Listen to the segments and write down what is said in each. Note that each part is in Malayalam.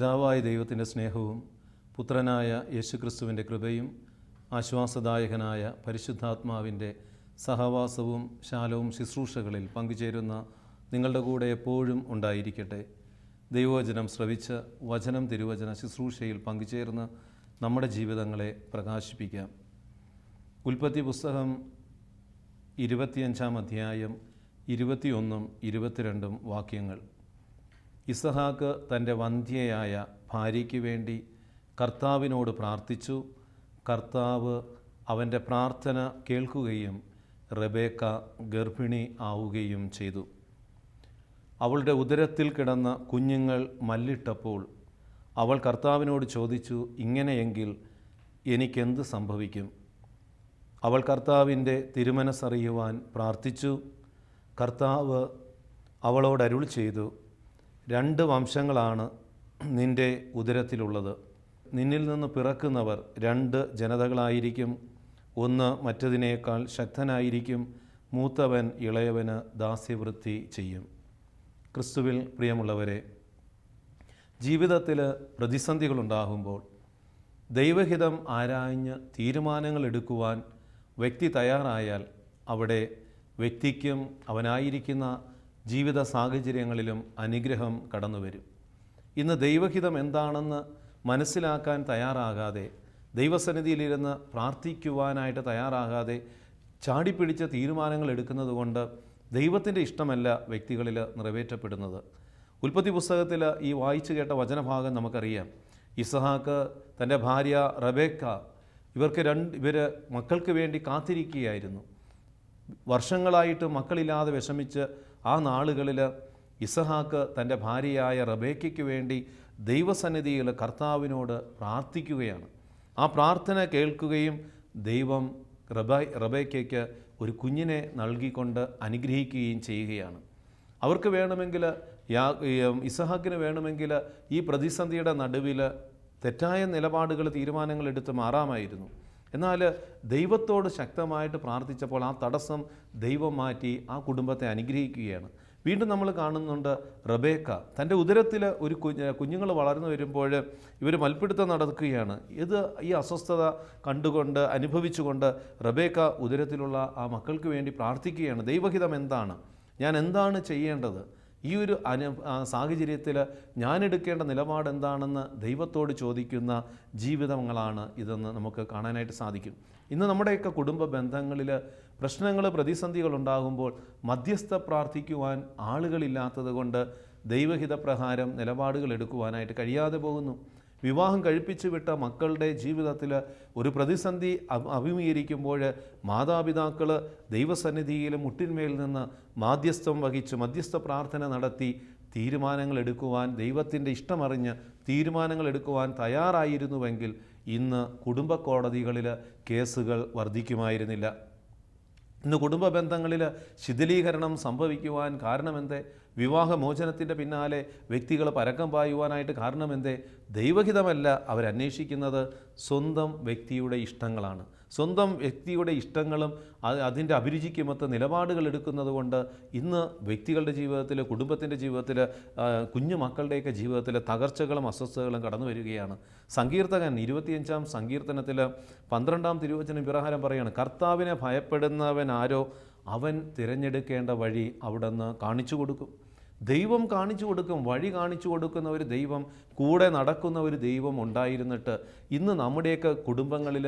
പിതാവായ ദൈവത്തിന്റെ സ്നേഹവും പുത്രനായ യേശുക്രിസ്തുവിന്റെ കൃപയും ആശ്വാസദായകനായ പരിശുദ്ധാത്മാവിന്റെ സഹവാസവും ശാലവും ശുശ്രൂഷകളിൽ പങ്കുചേരുന്ന നിങ്ങളുടെ കൂടെ എപ്പോഴും ഉണ്ടായിരിക്കട്ടെ. ദൈവവചനം ശ്രവിച്ച് വചനം തിരുവചന ശുശ്രൂഷയിൽ പങ്കുചേർന്ന് നമ്മുടെ ജീവിതങ്ങളെ പ്രകാശിപ്പിക്കാം. ഉൽപ്പത്തി പുസ്തകം ഇരുപത്തിയഞ്ചാം അധ്യായം ഇരുപത്തിയൊന്നും ഇരുപത്തിരണ്ടും വാക്യങ്ങൾ. ഇസഹാക്ക് തന്റെ വന്ധ്യയായ ഭാര്യയ്ക്ക് വേണ്ടി കർത്താവിനോട് പ്രാർത്ഥിച്ചു. കർത്താവ് അവന്റെ പ്രാർത്ഥന കേൾക്കുകയും റബേക്ക ഗർഭിണി ആവുകയും ചെയ്തു. അവളുടെ ഉദരത്തിൽ കിടന്ന കുഞ്ഞുങ്ങൾ മല്ലിട്ടപ്പോൾ അവൾ കർത്താവിനോട് ചോദിച്ചു ഇങ്ങനെയെങ്കിൽ എനിക്കെന്ത് സംഭവിക്കും? അവൾ കർത്താവിന്റെ തിരുമനസ്സറിയുവാൻ പ്രാർത്ഥിച്ചു. കർത്താവ് അവളോട് അരുൾ ചെയ്തു രണ്ട് വംശങ്ങളാണ് നിന്റെ ഉദരത്തിലുള്ളത്. നിന്നിൽ നിന്ന് പിറക്കുന്നവർ രണ്ട് ജനതകളായിരിക്കും. ഒന്ന് മറ്റതിനേക്കാൾ ശക്തനായിരിക്കും. മൂത്തവൻ ഇളയവന് ദാസ്യവൃത്തി ചെയ്യും. ക്രിസ്തുവിൽ പ്രിയമുള്ളവരെ ജീവിതത്തിൽ പ്രതിസന്ധികളുണ്ടാകുമ്പോൾ ദൈവഹിതം ആരാഞ്ഞ് തീരുമാനങ്ങൾ എടുക്കുവാൻ വ്യക്തി തയ്യാറായാൽ അവിടെ വ്യക്തിക്കും അവനായിരിക്കുന്ന ജീവിത സാഹചര്യങ്ങളിലും അനുഗ്രഹം കടന്നു വരും ഇന്ന് ദൈവഹിതം എന്താണെന്ന് മനസ്സിലാക്കാൻ തയ്യാറാകാതെ ദൈവസന്നിധിയിലിരുന്ന് പ്രാർത്ഥിക്കുവാനായിട്ട് തയ്യാറാകാതെ ചാടിപ്പിടിച്ച തീരുമാനങ്ങൾ എടുക്കുന്നത് കൊണ്ട് ദൈവത്തിന്റെ ഇഷ്ടമല്ല വ്യക്തികളിൽ നിറവേറ്റപ്പെടുന്നത്. ഉൽപ്പത്തി പുസ്തകത്തിൽ ഈ വായിച്ചു കേട്ട വചനഭാഗം നമുക്കറിയാം. ഇസഹാക്ക് തന്റെ ഭാര്യ റബേക്ക ഇവർക്ക് രണ്ട് ഇവർ മക്കൾക്ക് വേണ്ടി കാത്തിരിക്കുകയായിരുന്നു. വർഷങ്ങളായിട്ട് മക്കളില്ലാതെ വിഷമിച്ച് ആ നാളുകളിൽ ഇസഹാക്ക് തന്റെ ഭാര്യയായ റബേക്കയ്ക്ക് വേണ്ടി ദൈവസന്നിധിയിൽ കർത്താവിനോട് പ്രാർത്ഥിക്കുകയാണ്. ആ പ്രാർത്ഥന കേൾക്കുകയും ദൈവം റബ റബേക്കയ്ക്ക് ഒരു കുഞ്ഞിനെ നൽകിക്കൊണ്ട് അനുഗ്രഹിക്കുകയും ചെയ്യുകയാണ്. അവർക്ക് വേണമെങ്കിൽ യാ ഇസഹാക്കിന് വേണമെങ്കിൽ ഈ പ്രതിസന്ധിയുടെ നടുവിൽ തെറ്റായ നിലപാടുകൾ തീരുമാനങ്ങൾ എടുത്ത് മാറാമായിരുന്നു. എന്നാൽ ദൈവത്തോട് ശക്തമായിട്ട് പ്രാർത്ഥിച്ചപ്പോൾ ആ തടസ്സം ദൈവം മാറ്റി ആ കുടുംബത്തെ അനുഗ്രഹിക്കുകയാണ്. വീണ്ടും നമ്മൾ കാണുന്നുണ്ട് റബേക്ക. തന്റെ ഉദരത്തിൽ ഒരു കുഞ്ഞ് കുഞ്ഞുങ്ങൾ വളർന്നു വരുമ്പോൾ ഇവർ മൽപ്പിടുത്തം നടക്കുകയാണ്. ഇത് ഈ അസ്വസ്ഥത കണ്ടുകൊണ്ട് അനുഭവിച്ചുകൊണ്ട് റബേക്ക ഉദരത്തിലുള്ള ആ മക്കൾക്ക് വേണ്ടി പ്രാർത്ഥിക്കുകയാണ്. ദൈവഹിതം എന്താണ്? ഞാൻ എന്താണ് ചെയ്യേണ്ടത്? ഈ ഒരു അനു സാഹചര്യത്തിൽ ഞാനെടുക്കേണ്ട നിലപാട് എന്താണെന്ന് ദൈവത്തോട് ചോദിക്കുന്ന ജീവിതങ്ങളാണ് ഇതെന്ന് നമുക്ക് കാണാനായിട്ട് സാധിക്കും. ഇന്ന് നമ്മുടെയൊക്കെ കുടുംബ ബന്ധങ്ങളിൽ പ്രശ്നങ്ങൾ പ്രതിസന്ധികൾ ഉണ്ടാകുമ്പോൾ മധ്യസ്ഥ പ്രാർത്ഥിക്കുവാൻ ആളുകളില്ലാത്തത് കൊണ്ട് ദൈവഹിതപ്രകാരം നിലപാടുകൾ എടുക്കുവാനായിട്ട് കഴിയാതെ പോകുന്നു. വിവാഹം കഴിപ്പിച്ചു വിട്ട മക്കളുടെ ജീവിതത്തിൽ ഒരു പ്രതിസന്ധി അഭ- അഭിമുഖീകരിക്കുമ്പോൾ മാതാപിതാക്കൾ ദൈവസന്നിധിയിൽ മുട്ടിന്മേൽ നിന്ന് മാധ്യസ്ഥം വഹിച്ച് മധ്യസ്ഥ പ്രാർത്ഥന നടത്തി തീരുമാനങ്ങൾ എടുക്കുവാൻ ദൈവത്തിന്റെ ഇഷ്ടമറിഞ്ഞ് തീരുമാനങ്ങൾ എടുക്കുവാൻ തയ്യാറായിരുന്നുവെങ്കിൽ ഇന്ന് കുടുംബ കോടതികളിൽ കേസുകൾ വർദ്ധിക്കുമായിരുന്നില്ല ഇന്ന് കുടുംബ ബന്ധങ്ങളിൽ ശിഥിലീകരണം സംഭവിക്കുവാൻ കാരണമെന്തേ? വിവാഹമോചനത്തിന്റെ പിന്നാലെ വ്യക്തികൾ പരക്കം പായുവാനായിട്ട് കാരണമെന്തേ? ദൈവഹിതമല്ല അവരന്വേഷിക്കുന്നത് സ്വന്തം വ്യക്തിയുടെ ഇഷ്ടങ്ങളാണ്. സ്വന്തം വ്യക്തിയുടെ ഇഷ്ടങ്ങളും അത് അതിന്റെ അഭിരുചിക്കുമൊത്ത നിലപാടുകൾ എടുക്കുന്നത് കൊണ്ട് ഇന്ന് വ്യക്തികളുടെ ജീവിതത്തിൽ കുടുംബത്തിന്റെ ജീവിതത്തിൽ കുഞ്ഞു മക്കളുടെയൊക്കെ ജീവിതത്തിൽ തകർച്ചകളും അസ്വസ്ഥതകളും കടന്നു വരികയാണ്. സങ്കീർത്തകൻ ഇരുപത്തിയഞ്ചാം സങ്കീർത്തനത്തിൽ പന്ത്രണ്ടാം തിരുവചന ഇപ്രകാരം പറയുകയാണ് കർത്താവിനെ ഭയപ്പെടുന്നവൻ ആരോ അവൻ തിരഞ്ഞെടുക്കേണ്ട വഴി അവിടുന്ന് കാണിച്ചു കൊടുക്കും. ദൈവം കാണിച്ചു കൊടുക്കും വഴി കാണിച്ചു കൊടുക്കുന്ന ഒരു ദൈവം കൂടെ നടക്കുന്ന ഒരു ദൈവം ഉണ്ടായിരുന്നിട്ട് ഇന്ന് നമ്മുടെയൊക്കെ കുടുംബങ്ങളിൽ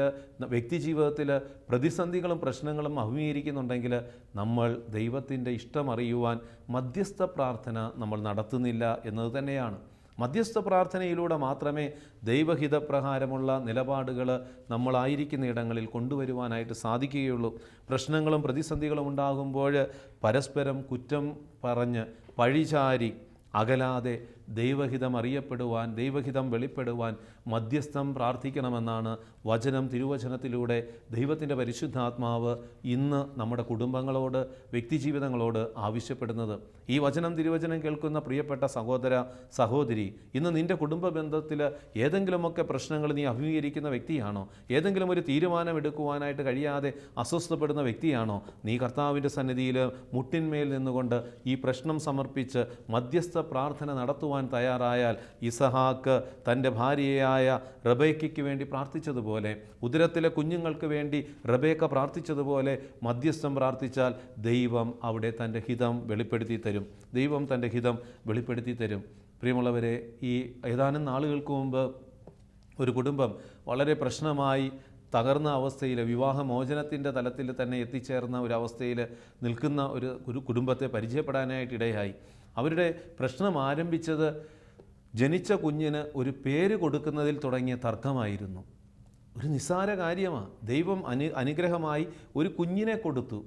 വ്യക്തി ജീവിതത്തിൽ പ്രതിസന്ധികളും പ്രശ്നങ്ങളും അഭിമുഖീകരിക്കുന്നുണ്ടെങ്കിൽ നമ്മൾ ദൈവത്തിന്റെ ഇഷ്ടം അറിയുവാൻ മധ്യസ്ഥ പ്രാർത്ഥന നമ്മൾ നടത്തുന്നില്ല എന്നത് തന്നെയാണ്. മധ്യസ്ഥ പ്രാർത്ഥനയിലൂടെ മാത്രമേ ദൈവഹിതപ്രകാരമുള്ള നിലപാടുകൾ നമ്മളായിരിക്കുന്ന ഇടങ്ങളിൽ കൊണ്ടുവരുവാനായിട്ട് സാധിക്കുകയുള്ളൂ. പ്രശ്നങ്ങളും പ്രതിസന്ധികളും ഉണ്ടാകുമ്പോൾ പരസ്പരം കുറ്റം പറഞ്ഞ് പഴിചാരി അകലാതെ ദൈവഹിതം അറിയപ്പെടുവാൻ ദൈവഹിതം വെളിപ്പെടുവാൻ മധ്യസ്ഥം പ്രാർത്ഥിക്കണമെന്നാണ് വചനം തിരുവചനത്തിലൂടെ ദൈവത്തിന്റെ പരിശുദ്ധാത്മാവ് ഇന്ന് നമ്മുടെ കുടുംബങ്ങളോട് വ്യക്തിജീവിതങ്ങളോട് ആവശ്യപ്പെടുന്നത്. ഈ വചനം തിരുവചനം കേൾക്കുന്ന പ്രിയപ്പെട്ട സഹോദര സഹോദരി ഇന്ന് നിന്റെ കുടുംബ ബന്ധത്തിൽ ഏതെങ്കിലുമൊക്കെ പ്രശ്നങ്ങൾ നീ അഭിമുഖീകരിക്കുന്ന വ്യക്തിയാണോ? ഏതെങ്കിലും ഒരു തീരുമാനം എടുക്കുവാനായിട്ട് കഴിയാതെ അസ്വസ്ഥപ്പെടുന്ന വ്യക്തിയാണോ? നീ കർത്താവിന്റെ സന്നിധിയിൽ മുട്ടിന്മേൽ നിന്നുകൊണ്ട് ഈ പ്രശ്നം സമർപ്പിച്ച് മധ്യസ്ഥ പ്രാർത്ഥന നടത്തുവാൻ മാറുവാൻ തയ്യാറായാൽ ഇസഹാക്ക് തന്റെ ഭാര്യയായ റബേക്കയ്ക്ക് വേണ്ടി പ്രാർത്ഥിച്ചതുപോലെ ഉദരത്തിലെ കുഞ്ഞുങ്ങൾക്ക് വേണ്ടി റബേക്ക പ്രാർത്ഥിച്ചതുപോലെ മധ്യസ്ഥം പ്രാർത്ഥിച്ചാൽ ദൈവം അവിടെ തന്റെ ഹിതം വെളിപ്പെടുത്തി തരും. ദൈവം തന്റെ ഹിതം വെളിപ്പെടുത്തി തരും. പ്രിയമുള്ളവരെ ഈ ഏതാനും നാളുകൾക്ക് മുമ്പ് ഒരു കുടുംബം വളരെ പ്രശ്നമായി തകർന്ന അവസ്ഥയിൽ വിവാഹമോചനത്തിന്റെ തലത്തിൽ തന്നെ എത്തിച്ചേർന്ന ഒരു അവസ്ഥയിൽ നിൽക്കുന്ന ഒരു കുടുംബത്തെ പരിചയപ്പെടാനായിട്ട് ഇടയായി. അവരുടെ പ്രശ്നം ആരംഭിച്ചത് ജനിച്ച കുഞ്ഞിന് ഒരു പേര് കൊടുക്കുന്നതിൽ തുടങ്ങിയ തർക്കമായിരുന്നു. ഒരു നിസ്സാര കാര്യമാണ് ദൈവം അനു അനുഗ്രഹമായി ഒരു കുഞ്ഞിനെ കൊടുത്തു.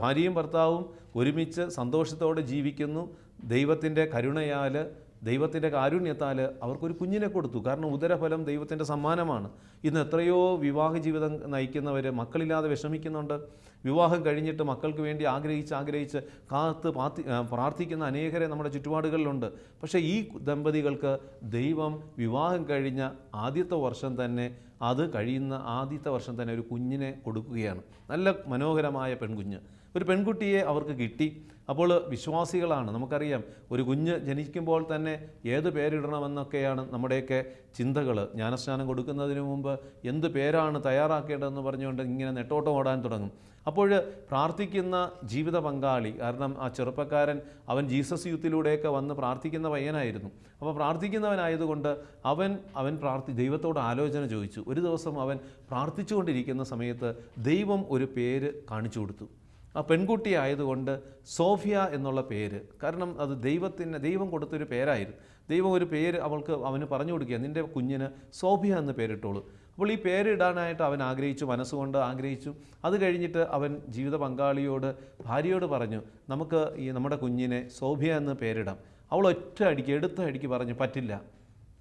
ഭാര്യയും ഭർത്താവും ഒരുമിച്ച് സന്തോഷത്തോടെ ജീവിക്കുന്നു. ദൈവത്തിന്റെ കരുണയാൽ ദൈവത്തിന്റെ കാരുണ്യത്താൽ അവർക്കൊരു കുഞ്ഞിനെ കൊടുത്തു. കാരണം ഉദരഫലം ദൈവത്തിന്റെ സമ്മാനമാണ്. ഇന്ന് എത്രയോ വിവാഹ ജീവിതം നയിക്കുന്നവർ മക്കളില്ലാതെ വിഷമിക്കുന്നുണ്ട്. വിവാഹം കഴിഞ്ഞിട്ട് മക്കൾക്ക് വേണ്ടി ആഗ്രഹിച്ച് ആഗ്രഹിച്ച് കാത്ത് പാത്തി പ്രാർത്ഥിക്കുന്ന അനേകരെ നമ്മുടെ ചുറ്റുപാടുകളിലുണ്ട്. പക്ഷേ ഈ ദമ്പതികൾക്ക് ദൈവം വിവാഹം കഴിഞ്ഞ ആദ്യത്തെ വർഷം തന്നെ അത് കഴിയുന്ന ആദ്യത്തെ വർഷം തന്നെ ഒരു കുഞ്ഞിനെ കൊടുക്കുകയാണ്. നല്ല മനോഹരമായ പെൺകുഞ്ഞ്. ഒരു പെൺകുട്ടിയെ അവർക്ക് കിട്ടി. അപ്പോൾ വിശ്വാസികളാണ്. നമുക്കറിയാം ഒരു കുഞ്ഞ് ജനിക്കുമ്പോൾ തന്നെ ഏത് പേരിടണമെന്നൊക്കെയാണ് നമ്മുടെയൊക്കെ ചിന്തകൾ. ജ്ഞാനസ്നാനം കൊടുക്കുന്നതിന് മുമ്പ് എന്ത് പേരാണ് തയ്യാറാക്കേണ്ടതെന്ന് പറഞ്ഞുകൊണ്ട് ഇങ്ങനെ നെട്ടോട്ടം ഓടാൻ തുടങ്ങും. അപ്പോൾ പ്രാർത്ഥിക്കുന്ന ജീവിത പങ്കാളി കാരണം ആ ചെറുപ്പക്കാരൻ അവൻ ജീസസ് യൂത്തിലൂടെയൊക്കെ വന്ന് പ്രാർത്ഥിക്കുന്ന പയ്യനായിരുന്നു. അപ്പോൾ പ്രാർത്ഥിക്കുന്നവനായതുകൊണ്ട് അവൻ അവൻ പ്രാർത്ഥി ദൈവത്തോട് ആലോചന ചോദിച്ചു. ഒരു ദിവസം അവൻ പ്രാർത്ഥിച്ചുകൊണ്ടിരിക്കുന്ന സമയത്ത് ദൈവം ഒരു പേര് കാണിച്ചു കൊടുത്തു. ആ പെൺകുട്ടി ആയതുകൊണ്ട് സോഫിയ എന്നുള്ള പേര് കാരണം അത് ദൈവത്തിന് ദൈവം കൊടുത്തൊരു പേരായിരുന്നു. ദൈവം ഒരു പേര് അവൾക്ക് അവന് പറഞ്ഞു കൊടുക്കുക നിന്റെ കുഞ്ഞിന് സോഫിയ എന്ന് പേരിട്ടോളൂ. അപ്പോൾ ഈ പേരിടാനായിട്ട് അവൻ ആഗ്രഹിച്ചു മനസ്സുകൊണ്ട് ആഗ്രഹിച്ചു. അത് കഴിഞ്ഞിട്ട് അവൻ ജീവിത പങ്കാളിയോട് ഭാര്യയോട് പറഞ്ഞു നമുക്ക് ഈ നമ്മുടെ കുഞ്ഞിനെ സോഫിയ എന്ന് പേരിടാം. അവൾ ഒറ്റ അടിക്ക് എടുത്ത അടിക്ക് പറഞ്ഞു പറ്റില്ല.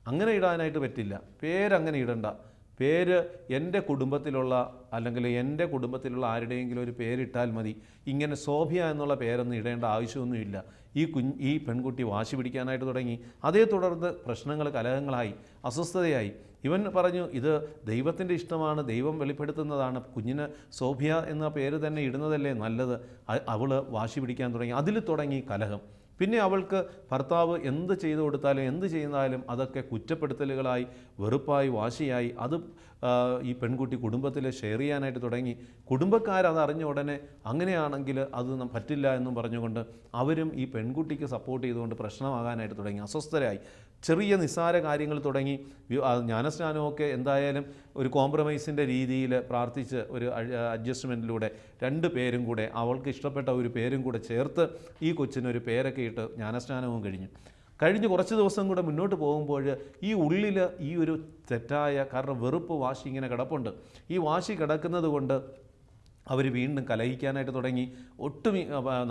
അങ്ങനെ ഇടാനായിട്ട് പറ്റില്ല. പേരങ്ങനെ ഇടണ്ട. പേര് എന്റെ കുടുംബത്തിലുള്ള അല്ലെങ്കിൽ എന്റെ കുടുംബത്തിലുള്ള ആരുടെയെങ്കിലും ഒരു പേരിട്ടാൽ മതി. ഇങ്ങനെ സോഫിയ എന്നുള്ള പേരൊന്നും ഇടേണ്ട ആവശ്യമൊന്നുമില്ല. ഈ കുഞ്ഞ് ഈ പെൺകുട്ടി വാശി പിടിക്കാനായിട്ട് തുടങ്ങി. അതേ തുടർന്ന് പ്രശ്നങ്ങൾ കലഹങ്ങളായി അസ്വസ്ഥതയായി. ഇവൻ പറഞ്ഞു ഇത് ദൈവത്തിന്റെ ഇഷ്ടമാണ് ദൈവം വെളിപ്പെടുത്തുന്നതാണ്. കുഞ്ഞിന് സോഫിയ എന്ന പേര് തന്നെ ഇടുന്നതല്ലേ നല്ലത്? അവൾ വാശി പിടിക്കാൻ തുടങ്ങി. അതിൽ തുടങ്ങി കലഹം. പിന്നെ അവൾക്ക് ഭർത്താവ് എന്ത് ചെയ്തു കൊടുത്താലും എന്ത് ചെയ്യുന്നാലും അതൊക്കെ കുറ്റപ്പെടുത്തലുകളായി വെറുപ്പായി വാശിയായി അത് ഈ പെൺകുട്ടി കുടുംബത്തിൽ ഷെയർ ചെയ്യാനായിട്ട് തുടങ്ങി. കുടുംബക്കാരത് അറിഞ്ഞ ഉടനെ അങ്ങനെയാണെങ്കിൽ അത് പറ്റില്ല എന്നും പറഞ്ഞുകൊണ്ട് അവരും ഈ പെൺകുട്ടിക്ക് സപ്പോർട്ട് ചെയ്തുകൊണ്ട് പ്രശ്നമാകാനായിട്ട് തുടങ്ങി. അസ്വസ്ഥരായി. ചെറിയ നിസ്സാര കാര്യങ്ങൾ തുടങ്ങി. ജ്ഞാനസ്നാനമൊക്കെ എന്തായാലും ഒരു കോംപ്രമൈസിന്റെ രീതിയിൽ പ്രാർത്ഥിച്ച് ഒരു അഡ്ജസ്റ്റ്മെന്റിലൂടെ രണ്ട് പേരും കൂടെ അവൾക്ക് ഇഷ്ടപ്പെട്ട ഒരു പേരും കൂടെ ചേർത്ത് ഈ കൊച്ചിനൊരു പേരൊക്കെ ഇട്ട് ജ്ഞാനസ്നാനവും കഴിഞ്ഞു. കഴിഞ്ഞ് കുറച്ച് ദിവസം കൂടെ മുന്നോട്ട് പോകുമ്പോൾ ഈ ഉള്ളിൽ ഈ ഒരു തെറ്റായ കാരണം വെറുപ്പ് വാശി ഇങ്ങനെ കിടപ്പുണ്ട്. ഈ വാശി കിടക്കുന്നത് കൊണ്ട് അവർ വീണ്ടും കലഹിക്കാനായിട്ട് തുടങ്ങി. ഒട്ടും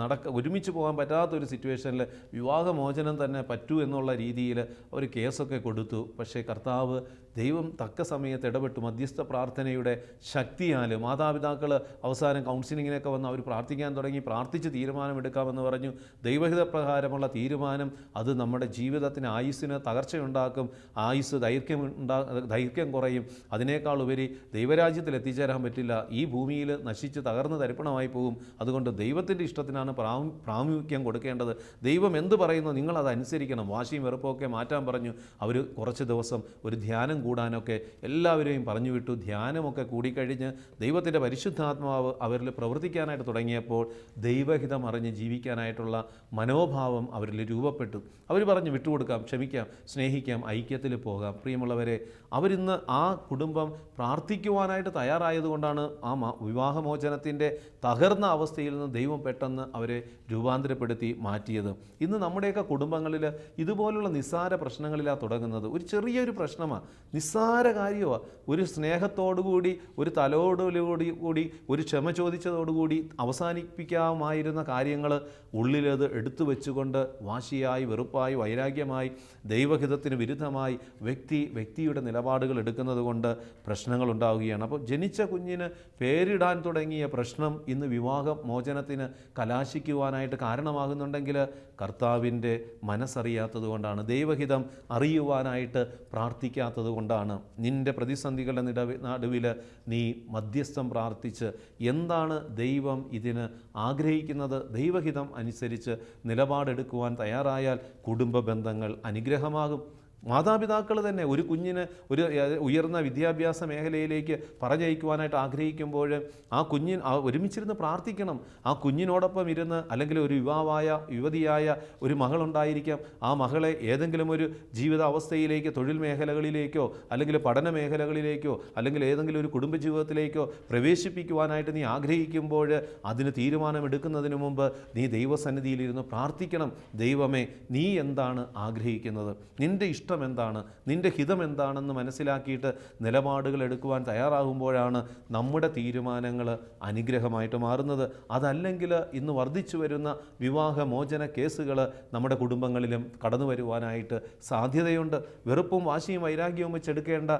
നടക്ക ഒരുമിച്ച് പോകാൻ പറ്റാത്തൊരു സിറ്റുവേഷനിൽ വിവാഹമോചനം തന്നെ പറ്റൂ എന്നുള്ള രീതിയിൽ അവർ കേസൊക്കെ കൊടുത്തു. പക്ഷേ കർത്താവ് ദൈവം തക്ക സമയത്ത് ഇടപെട്ടു. മധ്യസ്ഥ പ്രാർത്ഥനയുടെ ശക്തിയാൽ മാതാപിതാക്കൾ അവസാനം കൗൺസിലിങ്ങിനൊക്കെ വന്ന് അവർ പ്രാർത്ഥിക്കാൻ തുടങ്ങി. പ്രാർത്ഥിച്ച് തീരുമാനമെടുക്കാമെന്ന് പറഞ്ഞു. ദൈവഹിതപ്രകാരമുള്ള തീരുമാനം അത് നമ്മുടെ ജീവിതത്തിന് ആയുസ്സിന് തകർച്ചയുണ്ടാക്കും. ആയുസ് ദൈർഘ്യം ഉണ്ടാ ദൈർഘ്യം കുറയും. അതിനേക്കാൾ ഉപരി ദൈവരാജ്യത്തിൽ എത്തിച്ചേരാൻ പറ്റില്ല. ഈ ഭൂമിയിൽ നശിച്ച് തകർന്ന് തരിപ്പണമായി പോകും. അതുകൊണ്ട് ദൈവത്തിന്റെ ഇഷ്ടത്തിനാണ് പ്രാമുഖ്യം കൊടുക്കേണ്ടത്. ദൈവം എന്ത് പറയുന്നു നിങ്ങളത് അനുസരിക്കണം വാശിയും വെറുപ്പൊക്കെ മാറ്റാൻ പറഞ്ഞു. അവർ കുറച്ച് ദിവസം ഒരു ധ്യാനം കൂടാനൊക്കെ എല്ലാവരെയും പറഞ്ഞു വിട്ടു. ധ്യാനമൊക്കെ കൂടിക്കഴിഞ്ഞ് ദൈവത്തിന്റെ പരിശുദ്ധാത്മാവ് അവരിൽ പ്രവർത്തിക്കാനായിട്ട് തുടങ്ങിയപ്പോൾ ദൈവഹിതം അറിഞ്ഞ് ജീവിക്കാനായിട്ടുള്ള മനോഭാവം അവരിൽ രൂപപ്പെട്ടു. അവർ പറഞ്ഞു വിട്ടുകൊടുക്കാം ക്ഷമിക്കാം സ്നേഹിക്കാം ഐക്യത്തിൽ പോകാം. പ്രിയമുള്ളവരെ അവരിന്ന് ആ കുടുംബം പ്രാർത്ഥിക്കുവാനായിട്ട് തയ്യാറായതുകൊണ്ടാണ് ആ വിവാഹമോചനത്തിന്റെ തകർന്ന അവസ്ഥയിൽ നിന്ന് ദൈവം പെട്ടെന്ന് അവരെ രൂപാന്തരപ്പെടുത്തി മാറ്റിയത്. ഇന്ന് നമ്മുടെയൊക്കെ കുടുംബങ്ങളിൽ ഇതുപോലുള്ള നിസ്സാര പ്രശ്നങ്ങളിലാണ് തുടങ്ങുന്നത്. ഒരു ചെറിയൊരു പ്രശ്നമാണ് നിസ്സാര കാര്യമാണ് ഒരു സ്നേഹത്തോടുകൂടി ഒരു തലോടുകൂടി കൂടി ഒരു ക്ഷമ ചോദിച്ചതോടുകൂടി അവസാനിപ്പിക്കാമായിരുന്ന കാര്യങ്ങൾ ഉള്ളിലത് എടുത്തു വെച്ചുകൊണ്ട് വാശിയായി വെറുപ്പായി വൈരാഗ്യമായി ദൈവഹിതത്തിന് വിരുദ്ധമായി വ്യക്തി വ്യക്തിയുടെ നിലപാടുകൾ എടുക്കുന്നത് കൊണ്ട് പ്രശ്നങ്ങൾ ഉണ്ടാവുകയാണ് അപ്പോൾ ജനിച്ച കുഞ്ഞിന് പേരിടാൻ തുടങ്ങിയ പ്രശ്നം ഇന്ന് വിവാഹ മോചനത്തിന് കലാശിക്കുവാനായിട്ട് കാരണമാകുന്നുണ്ടെങ്കിൽ കർത്താവിന്റെ മനസ്സറിയാത്തത് കൊണ്ടാണ് ദൈവഹിതം അറിയുവാനായിട്ട് പ്രാർത്ഥിക്കാത്തത് കൊണ്ടാണ്. നിന്റെ പ്രതിസന്ധികളുടെ നിടവി നടുവിൽ നീ മധ്യസ്ഥം പ്രാർത്ഥിച്ച് എന്താണ് ദൈവം ഇതിന് ആഗ്രഹിക്കുന്നത്? ദൈവഹിതം അനുസരിച്ച് നിലപാടെടുക്കുവാൻ തയ്യാറായാൽ കുടുംബ ബന്ധങ്ങൾ അനുഗ്രഹമാകും. മാതാപിതാക്കൾ തന്നെ ഒരു കുഞ്ഞിന് ഒരു ഉയർന്ന വിദ്യാഭ്യാസ മേഖലയിലേക്ക് പറഞ്ഞയക്കുവാനായിട്ട് ആഗ്രഹിക്കുമ്പോൾ ആ കുഞ്ഞിൻ ഒരുമിച്ചിരുന്ന് പ്രാർത്ഥിക്കണം. ആ കുഞ്ഞിനോടൊപ്പം ഇരുന്ന് അല്ലെങ്കിൽ ഒരു യുവാവായ യുവതിയായ ഒരു മകളുണ്ടായിരിക്കാം. ആ മകളെ ഏതെങ്കിലും ഒരു ജീവിത അവസ്ഥയിലേക്ക് തൊഴിൽ മേഖലകളിലേക്കോ അല്ലെങ്കിൽ പഠന മേഖലകളിലേക്കോ അല്ലെങ്കിൽ ഏതെങ്കിലും ഒരു കുടുംബജീവിതത്തിലേക്കോ പ്രവേശിപ്പിക്കുവാനായിട്ട് നീ ആഗ്രഹിക്കുമ്പോൾ അതിന് തീരുമാനമെടുക്കുന്നതിന് മുമ്പ് നീ ദൈവസന്നിധിയിലിരുന്ന് പ്രാർത്ഥിക്കണം. ദൈവമേ നീ എന്താണ് ആഗ്രഹിക്കുന്നത്? നിന്റെ ഇഷ്ടം എന്താണ് നിന്റെ ഹിതം എന്താണെന്ന് മനസ്സിലാക്കിയിട്ട് നിലപാടുകൾ എടുക്കുവാൻ തയ്യാറാകുമ്പോഴാണ് നമ്മുടെ തീരുമാനങ്ങൾ അനുഗ്രഹമായിട്ട് മാറുന്നത്. അതല്ലെങ്കിൽ ഇന്ന് വർദ്ധിച്ചു വരുന്ന വിവാഹമോചന കേസുകൾ നമ്മുടെ കുടുംബങ്ങളിലും കടന്നു വരുവാനായിട്ട് സാധ്യതയുണ്ട്. വെറുപ്പും വാശിയും വൈരാഗ്യവും വെച്ചെടുക്കേണ്ട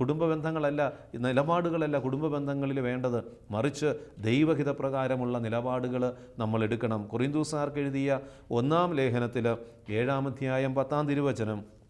കുടുംബ ബന്ധങ്ങളല്ല നിലപാടുകളല്ല കുടുംബ ബന്ധങ്ങളിൽ വേണ്ടത്. മറിച്ച് ദൈവഹിതപ്രകാരമുള്ള നിലപാടുകൾ നമ്മൾ എടുക്കണം. കുറിന്തൂസാർക്ക് എഴുതിയ ഒന്നാം ലേഖനത്തിൽ ഏഴാം അധ്യായം പത്താം തിരുവചനം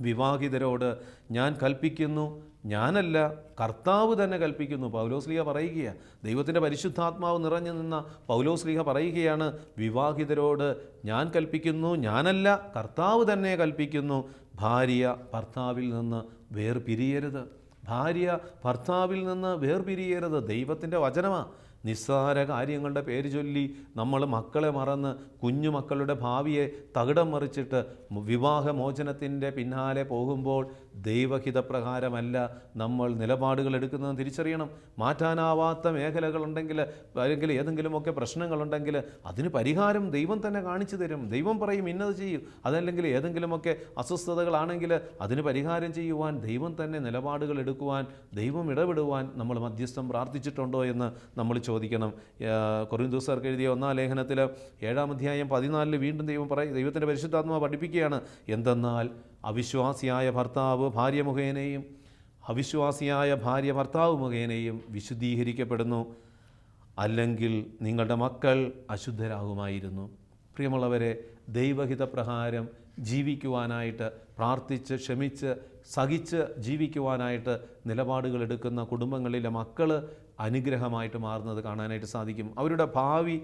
വിവാഹിതരോട് ഞാൻ കൽപ്പിക്കുന്നു ഞാനല്ല കർത്താവ് തന്നെ കൽപ്പിക്കുന്നു. പൗലോസ്ലിഹ പറയുകയാണ് ദൈവത്തിന്റെ പരിശുദ്ധാത്മാവ് നിറഞ്ഞു നിന്ന പൗലോസ്ലിഹ പറയുകയാണ് വിവാഹിതരോട് ഞാൻ കൽപ്പിക്കുന്നു ഞാനല്ല കർത്താവ് തന്നെ കൽപ്പിക്കുന്നു. ഭാര്യ ഭർത്താവിൽ നിന്ന് വേർപിരിയരുത്. ഭാര്യ ഭർത്താവിൽ നിന്ന് വേർപിരിയരുത്. ദൈവത്തിന്റെ വചനമാണ് നിസ്സാര കാര്യങ്ങളുടെ പേര് ചൊല്ലി നമ്മൾ മക്കളെ മറന്ന് കുഞ്ഞു മക്കളുടെ ഭാവിയെ തകിടം മറിച്ചിട്ട് വിവാഹമോചനത്തിന്റെ പിന്നാലെ പോകുമ്പോൾ ദൈവഹിതപ്രകാരമല്ല നമ്മൾ നിലപാടുകൾ എടുക്കുന്നത് തിരിച്ചറിയണം. മാറ്റാനാവാത്ത മേഖലകളുണ്ടെങ്കിൽ അല്ലെങ്കിൽ ഏതെങ്കിലുമൊക്കെ പ്രശ്നങ്ങളുണ്ടെങ്കിൽ അതിന് പരിഹാരം ദൈവം തന്നെ കാണിച്ചു തരും. ദൈവം പറയും ഇന്നത് ചെയ്യും. അതല്ലെങ്കിൽ ഏതെങ്കിലുമൊക്കെ അസ്വസ്ഥതകളാണെങ്കിൽ അതിന് പരിഹാരം ചെയ്യുവാൻ ദൈവം തന്നെ നിലപാടുകൾ എടുക്കുവാൻ ദൈവം ഇടപെടുവാൻ നമ്മൾ മധ്യസ്ഥം പ്രാർത്ഥിച്ചിട്ടുണ്ടോ എന്ന് നമ്മൾ ചോദിക്കണം. കൊറിന്തൂസർക്ക് എഴുതിയ ഒന്നാം ലേഖനത്തിൽ ഏഴാം അധ്യായം പതിനാലിൽ വീണ്ടും ദൈവം പറയും ദൈവത്തിന്റെ പരിശുദ്ധാത്മാവ് പഠിപ്പിക്കുകയാണ്. എന്തെന്നാൽ അവിശ്വാസിയായ ഭർത്താവ് ഭാര്യ മുഖേനയും അവിശ്വാസിയായ ഭാര്യ ഭർത്താവ് മുഖേനയും വിശുദ്ധീകരിക്കപ്പെടുന്നു. അല്ലെങ്കിൽ നിങ്ങളുടെ മക്കൾ അശുദ്ധരാകുമായിരുന്നു. പ്രിയമുള്ളവരെ ദൈവഹിതപ്രകാരം ജീവിക്കുവാനായിട്ട് പ്രാർത്ഥിച്ച് ക്ഷമിച്ച് സഹിച്ച് ജീവിക്കുവാനായിട്ട് നിലപാടുകൾ എടുക്കുന്ന കുടുംബങ്ങളിലെ മക്കൾ അനുഗ്രഹമായിട്ട് മാറുന്നത് കാണാനായിട്ട് സാധിക്കും. അവരുടെ ഭാവി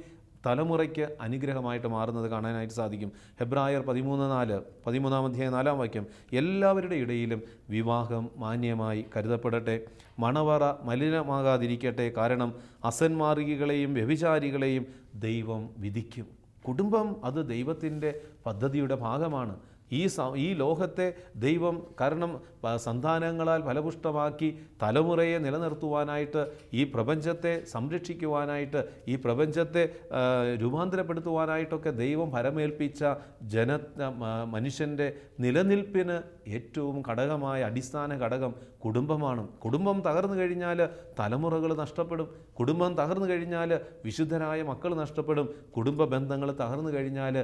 തലമുറയ്ക്ക് അനുഗ്രഹമായിട്ട് മാറുന്നത് കാണാനായിട്ട് സാധിക്കും. ഹെബ്രായർ പതിമൂന്ന് നാല് പതിമൂന്നാം അധ്യായം നാലാം വാക്യം എല്ലാവരുടെ ഇടയിലും വിവാഹം മാന്യമായി കരുതപ്പെടട്ടെ. മണവറ മലിനമാകാതിരിക്കട്ടെ. കാരണം അസന്മാർഗികളെയും വ്യഭിചാരികളെയും ദൈവം വിധിക്കും. കുടുംബം അത് ദൈവത്തിന്റെ പദ്ധതിയുടെ ഭാഗമാണ്. ഈ ഈ ലോകത്തെ ദൈവം കാരണം സന്താനങ്ങളാൽ ഫലപുഷ്ടമാക്കി തലമുറയെ നിലനിർത്തുവാനായിട്ട് ഈ പ്രപഞ്ചത്തെ സംരക്ഷിക്കുവാനായിട്ട് ഈ പ്രപഞ്ചത്തെ രൂപാന്തരപ്പെടുത്തുവാനായിട്ടൊക്കെ ദൈവം ഫലമേൽപ്പിച്ച ജന മനുഷ്യന്റെ നിലനിൽപ്പിന് ഏറ്റവും ഘടകമായ അടിസ്ഥാന ഘടകം കുടുംബമാണ്. കുടുംബം തകർന്നു കഴിഞ്ഞാൽ തലമുറകൾ നഷ്ടപ്പെടും. കുടുംബം തകർന്നു കഴിഞ്ഞാൽ വിശുദ്ധരായ മക്കൾ നഷ്ടപ്പെടും. കുടുംബ ബന്ധങ്ങൾ തകർന്നു കഴിഞ്ഞാൽ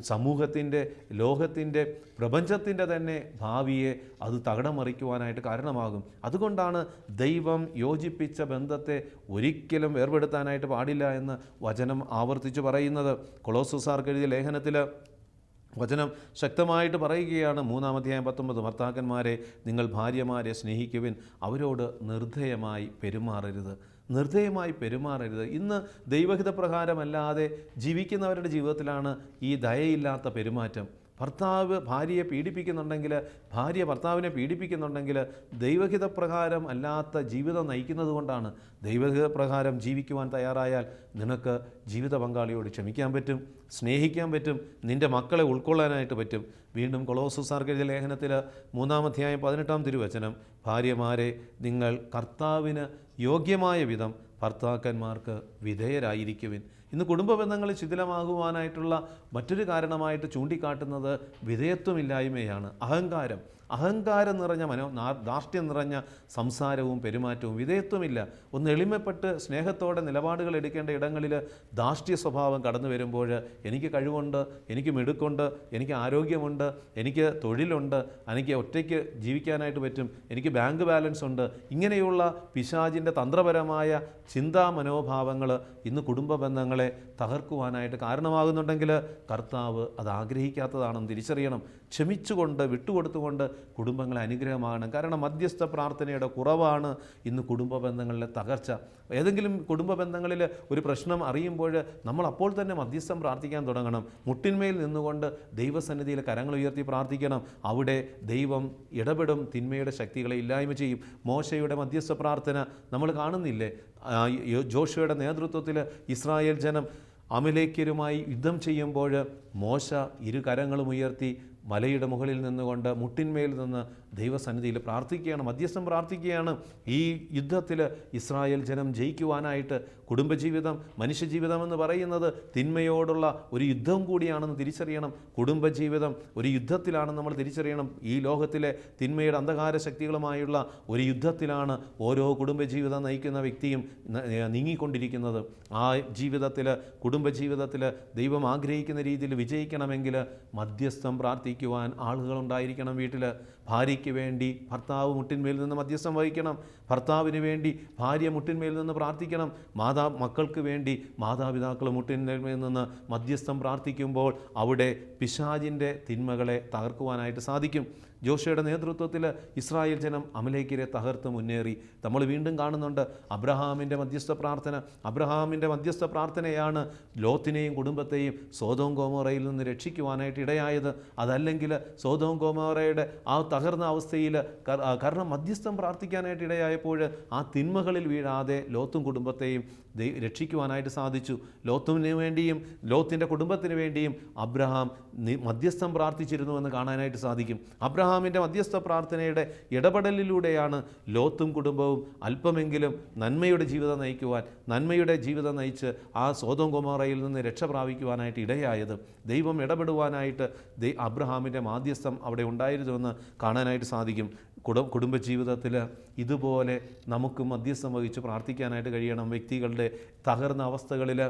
സമൂഹത്തിന്റെ ലോകത്തിന്റെ പ്രപഞ്ചത്തിന്റെ തന്നെ ഭാവിയെ അത് തകിടം മറിക്കുവാനായിട്ട് കാരണമാകും. അതുകൊണ്ടാണ് ദൈവം യോജിപ്പിച്ച ബന്ധത്തെ ഒരിക്കലും വേർപെടുത്താനായിട്ട് പാടില്ല എന്ന് വചനം ആവർത്തിച്ച് പറയുന്നത്. കൊളോസുസാർക്ക് എഴുതിയ ലേഖനത്തിൽ വചനം ശക്തമായിട്ട് പറയുകയാണ് മൂന്നാമധ്യായം പത്തൊമ്പത്. ഭർത്താക്കന്മാരെ നിങ്ങൾ ഭാര്യമാരെ സ്നേഹിക്കുവിൻ അവരോട് നിർദ്ധയമായി പെരുമാറരുത്. നിർദ്ധയമായി പെരുമാറരുത്. ഇന്ന് ദൈവഹിതപ്രകാരമല്ലാതെ ജീവിക്കുന്നവരുടെ ജീവിതത്തിലാണ് ഈ ദയയില്ലാത്ത പെരുമാറ്റം. ഭർത്താവ് ഭാര്യയെ പീഡിപ്പിക്കുന്നുണ്ടെങ്കിൽ ഭാര്യ ഭർത്താവിനെ പീഡിപ്പിക്കുന്നുണ്ടെങ്കിൽ ദൈവഹിതപ്രകാരം അല്ലാത്ത ജീവിതം നയിക്കുന്നത് കൊണ്ടാണ് ദൈവഹിതപ്രകാരം ജീവിക്കുവാൻ തയ്യാറായാൽ നിനക്ക് ജീവിത പങ്കാളിയോട് ക്ഷമിക്കാൻ പറ്റും സ്നേഹിക്കാൻ പറ്റും നിന്റെ മക്കളെ ഉൾക്കൊള്ളാനായിട്ട് പറ്റും. വീണ്ടും കൊളോസുസാർക്ക് എഴുതിയ ലേഖനത്തിൽ മൂന്നാം അധ്യായം പതിനെട്ടാം തിരുവചനം ഭാര്യമാരെ നിങ്ങൾ കർത്താവിന് യോഗ്യമായ വിധം ഭർത്താക്കന്മാർക്ക് വിധേയരായിരിക്കുവിൻ. ഇന്ന് കുടുംബ ബന്ധങ്ങൾ ശിഥിലമാകുവാനായിട്ടുള്ള മറ്റൊരു കാരണമായിട്ട് ചൂണ്ടിക്കാട്ടുന്നത് വിധേയത്വമില്ലായ്മയാണ് അഹങ്കാരം. അഹങ്കാരം നിറഞ്ഞ മനോ ധാർഷ്ട്യം നിറഞ്ഞ സംസാരവും പെരുമാറ്റവും വിധേയത്വമില്ല. ഒന്ന് എളിമപ്പെട്ട് സ്നേഹത്തോടെ നിലപാടുകൾ എടുക്കേണ്ട ഇടങ്ങളിൽ ധാർഷ്ട്യ സ്വഭാവം കടന്നു വരുമ്പോൾ എനിക്ക് കഴിവുണ്ട് എനിക്ക് മിടുക്കുണ്ട് എനിക്ക് ആരോഗ്യമുണ്ട് എനിക്ക് തൊഴിലുണ്ട് എനിക്ക് ഒറ്റയ്ക്ക് ജീവിക്കാനായിട്ട് പറ്റും എനിക്ക് ബാങ്ക് ബാലൻസ് ഉണ്ട്. ഇങ്ങനെയുള്ള പിശാജിന്റെ തന്ത്രപരമായ ചിന്താ മനോഭാവങ്ങൾ ഇന്ന് കുടുംബ ബന്ധങ്ങളെ തകർക്കുവാനായിട്ട് കാരണമാകുന്നുണ്ടെങ്കിൽ കർത്താവ് അത് ആഗ്രഹിക്കാത്തതാണെന്ന് തിരിച്ചറിയണം. ക്ഷമിച്ചുകൊണ്ട് വിട്ടുകൊടുത്തുകൊണ്ട് കുടുംബങ്ങളെ അനുഗ്രഹമാകണം കാരണം മധ്യസ്ഥ പ്രാർത്ഥനയുടെ കുറവാണ് ഇന്ന് കുടുംബ ബന്ധങ്ങളിലെ തകർച്ച. ഏതെങ്കിലും കുടുംബ ബന്ധങ്ങളിൽ ഒരു പ്രശ്നം അറിയുമ്പോൾ നമ്മൾ അപ്പോൾ തന്നെ മധ്യസ്ഥം പ്രാർത്ഥിക്കാൻ തുടങ്ങണം. മുട്ടിന്മേൽ നിന്നുകൊണ്ട് ദൈവസന്നിധിയിൽ കരങ്ങൾ ഉയർത്തി പ്രാർത്ഥിക്കണം. അവിടെ ദൈവം ഇടപെടും തിന്മയുടെ ശക്തികളെ ഇല്ലായ്മ ചെയ്യും. മോശയുടെ മധ്യസ്ഥ പ്രാർത്ഥന നമ്മൾ കാണുന്നില്ലേ? ജോഷയുടെ നേതൃത്വത്തിൽ ഇസ്രായേൽ ജനം അമലേക്കരുമായി യുദ്ധം ചെയ്യുമ്പോൾ മോശ ഇരു കരങ്ങളും ഉയർത്തി മലയുടെ മുകളിൽ നിന്നുകൊണ്ട് മുട്ടിന്മേൽ നിന്ന് ദൈവസന്നിധിയിൽ പ്രാർത്ഥിക്കുകയാണ് മധ്യസ്ഥം പ്രാർത്ഥിക്കുകയാണ്. ഈ യുദ്ധത്തിൽ ഇസ്രായേൽ ജനം ജയിക്കുവാനായിട്ട് കുടുംബജീവിതം മനുഷ്യജീവിതം എന്ന് പറയുന്നത് തിന്മയോടുള്ള ഒരു യുദ്ധം കൂടിയാണെന്ന് തിരിച്ചറിയണം. കുടുംബജീവിതം ഒരു യുദ്ധത്തിലാണെന്ന് നമ്മൾ തിരിച്ചറിയണം. ഈ ലോകത്തിലെ തിന്മയുടെ അന്ധകാര ശക്തികളുമായുള്ള ഒരു യുദ്ധത്തിലാണ് ഓരോ കുടുംബജീവിതം നയിക്കുന്ന വ്യക്തിയും നീങ്ങിക്കൊണ്ടിരിക്കുന്നത്. ആ ജീവിതത്തിൽ കുടുംബജീവിതത്തിൽ ദൈവം ആഗ്രഹിക്കുന്ന രീതിയിൽ വിജയിക്കണമെങ്കിൽ മധ്യസ്ഥം പ്രാർത്ഥിക്കുവാൻ ആളുകളുണ്ടായിരിക്കണം വീട്ടിൽ. ഭാര്യയ്ക്ക് വേണ്ടി ഭർത്താവ് മുട്ടിന്മേൽ നിന്ന് മധ്യസ്ഥം വഹിക്കണം. ഭർത്താവിന് വേണ്ടി ഭാര്യ മുട്ടിന്മേൽ നിന്ന് പ്രാർത്ഥിക്കണം. മാതാ മക്കൾക്ക് വേണ്ടി മാതാപിതാക്കൾ മുട്ടിന്മേൽ നിന്ന് മധ്യസ്ഥം പ്രാർത്ഥിക്കുമ്പോൾ അവിടെ പിശാജിന്റെ തിന്മകളെ തകർക്കുവാനായിട്ട് സാധിക്കും. ജോഷയുടെ നേതൃത്വത്തിൽ ഇസ്രായേൽ ജനം അമലേക്കിരെ തകർത്ത് മുന്നേറി. നമ്മൾ വീണ്ടും കാണുന്നുണ്ട് അബ്രഹാമിന്റെ മധ്യസ്ഥ പ്രാർത്ഥന. അബ്രഹാമിന്റെ മധ്യസ്ഥ പ്രാർത്ഥനയാണ് ലോത്തിനെയും കുടുംബത്തെയും സോതോം കോമോറയിൽ നിന്ന് രക്ഷിക്കുവാനായിട്ട് ഇടയായത്. അതല്ലെങ്കിൽ സോതോം കോമോറയുടെ ആ തകർന്ന അവസ്ഥയിൽ കാരണം മധ്യസ്ഥം പ്രാർത്ഥിക്കാനായിട്ട് ഇടയായപ്പോൾ ആ തിന്മകളിൽ വീഴാതെ ലോത്തും കുടുംബത്തെയും രക്ഷിക്കുവാനായിട്ട് സാധിച്ചു. ലോത്തുവിന് വേണ്ടിയും ലോത്തിന്റെ കുടുംബത്തിന് വേണ്ടിയും അബ്രഹാം മധ്യസ്ഥം പ്രാർത്ഥിച്ചിരുന്നു എന്ന് കാണാനായിട്ട് സാധിക്കും. അബ്രഹാമിന്റെ മധ്യസ്ഥ പ്രാർത്ഥനയുടെ ഇടപെടലിലൂടെയാണ് ലോത്തും കുടുംബവും അല്പമെങ്കിലും നന്മയുടെ ജീവിതം നയിക്കുവാൻ നന്മയുടെ ജീവിതം നയിച്ച് ആ സ്വതം കുമാറയിൽ നിന്ന് രക്ഷ പ്രാപിക്കുവാനായിട്ട് ഇടയായത്. ദൈവം ഇടപെടുവാനായിട്ട് അബ്രഹാമിന്റെ മാധ്യസ്ഥം അവിടെ ഉണ്ടായിരുന്നുവെന്ന് കാണാനായിട്ട് സാധിക്കും. കുടും കുടുംബജീവിതത്തിൽ ഇതുപോലെ നമുക്ക് മധ്യസ്ഥം വഹിച്ച് പ്രാർത്ഥിക്കാനായിട്ട് കഴിയണം. വ്യക്തികളുടെ തകർന്ന അവസ്ഥകളിൽ